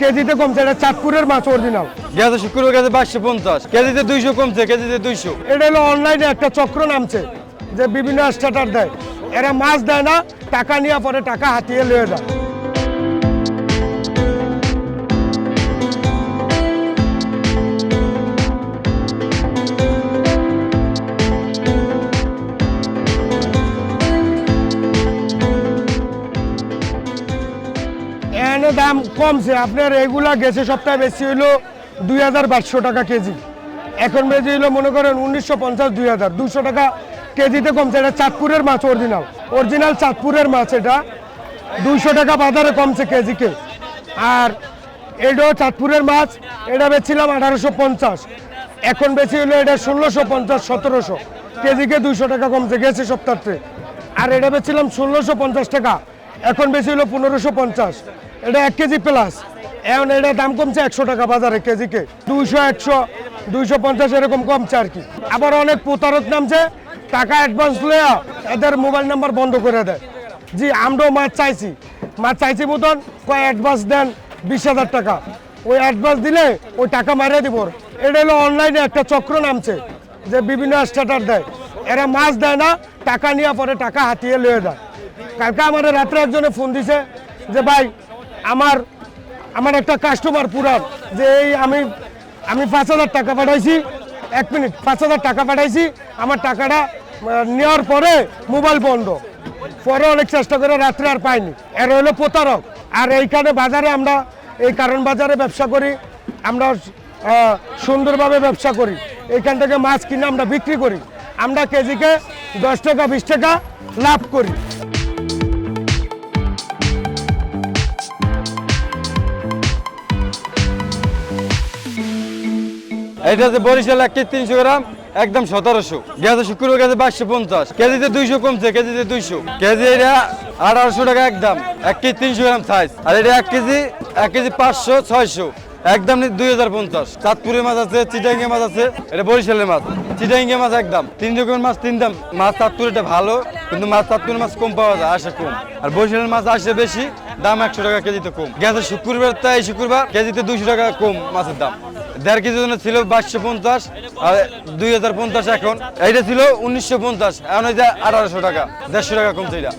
কেজিতে কমছে এটা চাঁদপুরের মাছ অরিজিনাল গেছে শুক্রবার গেছে বাইশশো পঞ্চাশ। কেজিতে দুইশো কমছে কেজিতে দুইশো। এটা হলো অনলাইনে একটা চক্র নামছে যে বিভিন্ন স্ট্যাটার দেয়। এরা মাছ দেয় না টাকা নিয়ে পরে টাকা হাতিয়ে লয়ে যায়। এনে দাম কমছে। আপনার এগুলা গেছে সপ্তাহে বেশি হইল দুই হাজার বাইশশো টাকা কেজি। এখন বেশি হইল, মনে করেন, উনিশশো পঞ্চাশ দুই হাজার। দুশো টাকা কেজিতে কমছে। এটা চাঁদপুরের মাছ অরিজিনাল অরিজিনাল চাঁদপুরের মাছ এটা। দুইশো টাকা বাজারে কমছে কেজিকে আর এটাও চাঁদপুরের মাছ। এটা বেচছিলাম আঠারোশো পঞ্চাশ। এখন বেশি হলো এটা ষোলোশো পঞ্চাশ, সতেরোশো। কেজিকে দুইশো টাকা কমছে, গেছে সপ্তাহে আর এটা বেচছিলাম ষোলোশো পঞ্চাশ টাকা। এখন বেশি হলো পনেরোশো পঞ্চাশ। এটা এক কেজি প্লাস এখন এটা দাম কমছে একশো টাকা বাজারে কেজিকে। দুইশো, একশো, দুইশো পঞ্চাশ এরকম কমছে আর কি। আবার অনেক প্রতারক নামছে, টাকা অ্যাডভান্স লয়া এদের মোবাইল নাম্বার বন্ধ করে দেয়। জি, আমরাও মাছ চাইছি। মাছ চাইছি মতন কয় অ্যাডভান্স দেন বিশ হাজার টাকা। ওই অ্যাডভান্স দিলে ওই টাকা মারিয়ে দিব। এটা হলো অনলাইনে একটা চক্র নামছে, যে বিভিন্ন স্ট্যাটার দেয়। এরা মাছ দেয় না, টাকা নিয়ে পরে টাকা হাতিয়ে লয়ে যায়। কালকে আমার রাত্রে একজনে ফোন দিছে, যে ভাই আমার আমার একটা কাস্টমার পুরান, যে এই আমি আমি পাঁচ হাজার টাকা পাঠাইছি, এক মিনিট, পাঁচ হাজার টাকা পাঠাইছি, আমার টাকাটা নেওয়ার পরে মোবাইল বন্ধ। পরে অনেক চেষ্টা করে রাত্রে আর পাইনি। এর হলো প্রতারক। আর এইখানে বাজারে আমরা, এই কারণ বাজারে ব্যবসা করি, আমরা সুন্দরভাবে ব্যবসা করি। এইখান থেকে মাছ কিনে আমরা বিক্রি করি। আমরা কেজিকে দশ টাকা, বিশ টাকা লাভ করি। এটা যে বরিশাল এক কেজি তিনশো গ্রাম, একদম সতেরোশো। গেছে শুক্রবার, গেছে বাইশশো পঞ্চাশ। কেজিতে দুইশো কমছে, কেজিতে দুইশো। কেজি এটা আঠারোশো টাকা একদম, এক কেজি তিনশো গ্রাম সাইজ আর এটা এক কেজি এক কেজি পাঁচশো, ছয়শো। একদম দুই হাজার পঞ্চাশ। চাঁদপুরের মাছ আছে চিটাঙ্গি মাছ আছে, এটা বরিশালের মাছ। চিটাঙ্গি মাছ একদম। তিন রকমের মাছ, তিন দাম। মাছ চাঁদপুর এটা ভালো, কিন্তু মাছ চাঁদপুরের মাছ কম পাওয়া যায় আসে কম। আর বরিশালের মাছ আসে বেশি, দাম একশো টাকা, কেজিতে কম। গেছে শুক্রবার, তাই শুক্রবার, কেজিতে দুইশো টাকা কম মাছের দাম। দেড় কেজি ছিল বাইশশো পঞ্চাশ, আর দুই হাজার পঞ্চাশ এখন। এইটা ছিল উনিশশো পঞ্চাশ, এখন যে আঠারোশো টাকা, দেড়শো টাকা কমছে এটা